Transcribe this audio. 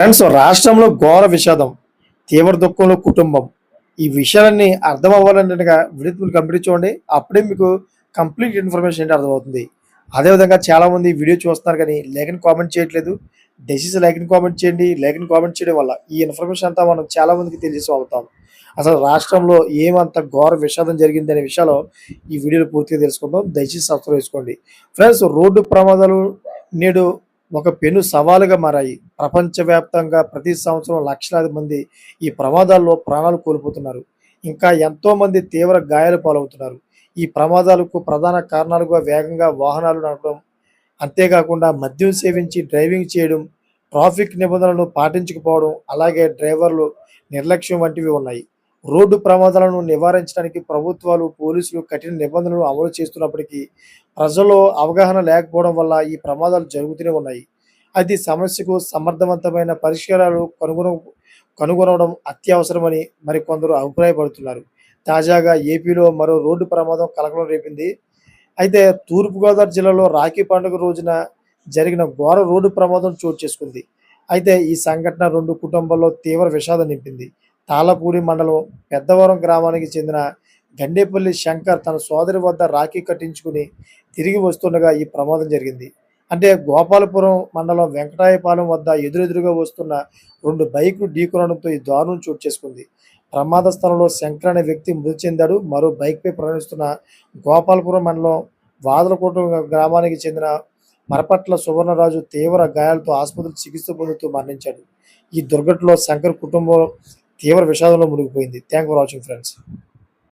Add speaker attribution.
Speaker 1: Friends రాష్ట్రంలో ఘోర విషాదం తీవ్ర దుఃఖంలో కుటుంబం. ఈ విషయాలన్నీ అర్థం అవ్వాలన్నట్టుగా వీడియో కంప్లీట్ చూడండి అప్పుడే మీకు కంప్లీట్ ఇన్ఫర్మేషన్ ఏంటి అర్థమవుతుంది. అదేవిధంగా చాలామంది వీడియో చూస్తున్నారు కానీ లేఖని కామెంట్ చేయట్లేదు. డెసిస్ లేఖని కామెంట్ చేయండి. లేఖని కామెంట్ చేయడం వల్ల ఈ ఇన్ఫర్మేషన్ అంతా మనం చాలా మందికి అసలు రాష్ట్రంలో ఏమంత ఘోర విషాదం జరిగింది అనే విషయాలు ఈ వీడియోలో పూర్తిగా తెలుసుకుందాం. దయచేసి సబ్స్క్రైబ్ చేసుకోండి. ఫ్రెండ్స్ రోడ్డు ప్రమాదాలు నేడు ఒక పెను సవాలుగా మారాయి. ప్రపంచవ్యాప్తంగా ప్రతి సంవత్సరం లక్షలాది మంది ఈ ప్రమాదాల్లో ప్రాణాలు కోల్పోతున్నారు. ఇంకా ఎంతో మంది తీవ్ర గాయాలు పాలవుతున్నారు. ఈ ప్రమాదాలకు ప్రధాన కారణాలుగా వేగంగా వాహనాలు నడపడం అంతేకాకుండా మద్యం సేవించి డ్రైవింగ్ చేయడం ట్రాఫిక్ నిబంధనలను పాటించకపోవడం అలాగే డ్రైవర్లు నిర్లక్ష్యం వంటివి ఉన్నాయి. రోడ్డు ప్రమాదాలను నివారించడానికి ప్రభుత్వాలు పోలీసులు కఠిన నిబంధనలు అమలు చేస్తున్నప్పటికీ ప్రజల్లో అవగాహన లేకపోవడం వల్ల ఈ ప్రమాదాలు జరుగుతూనే ఉన్నాయి. అది సమస్యకు సమర్థవంతమైన పరిష్కారాలు కనుగొన కనుగొనడం అత్యవసరమని మరికొందరు అభిప్రాయపడుతున్నారు. తాజాగా ఏపీలో మరో రోడ్డు ప్రమాదం కలకలం రేపింది. అయితే తూర్పుగోదావరి జిల్లాలో రాఖీ పండుగ రోజున జరిగిన ఘోర రోడ్డు ప్రమాదం చోటు చేసుకుంది. అయితే ఈ సంఘటన రెండు కుటుంబాల్లో తీవ్ర విషాదం నింపింది. తాళపూడి మండలం పెద్దవరం గ్రామానికి చెందిన గండేపల్లి శంకర్ తన సోదరి వద్ద రాఖీ కట్టించుకుని తిరిగి వస్తుండగా ఈ ప్రమాదం జరిగింది. అంటే గోపాలపురం మండలం వెంకటాయపాలెం వద్ద ఎదురెదురుగా వస్తున్న రెండు బైకులు ఢీకొనడంతో ఈ దారుణం చోటు చేసుకుంది. ప్రమాద స్థలంలో శంకర్ అనే వ్యక్తి మృతి చెందాడు. మరో బైక్పై ప్రయాణిస్తున్న గోపాలపురం మండలం వాదలకోట గ్రామానికి చెందిన మరపట్ల సువర్ణరాజు తీవ్ర గాయాలతో ఆసుపత్రి చికిత్స పొందుతూ మరణించాడు. ఈ దుర్ఘటనలో శంకర్ కుటుంబం తీవ్ర విషాదంలో మునిగిపోయింది. Thank for watching friends